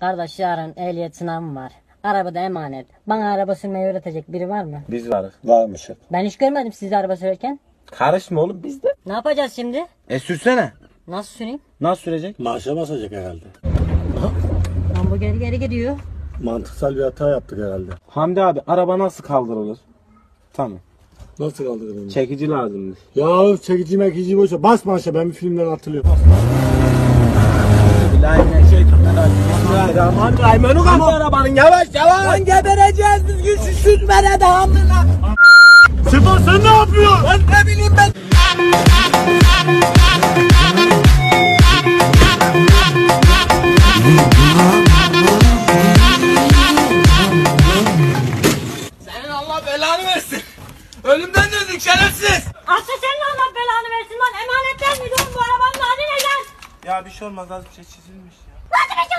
Kardeş yarın ehliyet sınavım var. Arabada emanet. Bana araba sürmeyi öğretecek biri var mı? Biz varız. Varmış. Ben hiç görmedim sizi araba sürerken. Karışma oğlum biz de. Ne yapacağız şimdi? E sürsene. Nasıl süreyim? Nasıl sürecek? Marşa basacak herhalde. Lan bu geri geri gidiyor. Mantıksal bir hata yaptık herhalde. Hamdi abi araba nasıl kaldırılır? Tamam. Nasıl kaldırdın? Çekici lazım. Ya çekici mekici boşa. Bas marşa ben bir filmden hatırlıyorum. Bismillahirrahmanirrahim. Önü kaldı arabanın yavaş yavaş. Lan gebereceğiz düzgün şu sürmene de hamdına. Sefa sen ne yapıyorsun? Lan ne bileyim ben. Senin Allah belanı versin. Ölümden döndük şerefsiz. Aslı senin Allah belanı versin lan. Emanetten mi bu arabanın adı ne lan? Ya bir şey olmaz az bir şey çizilmiş ya. Nasıl bir şey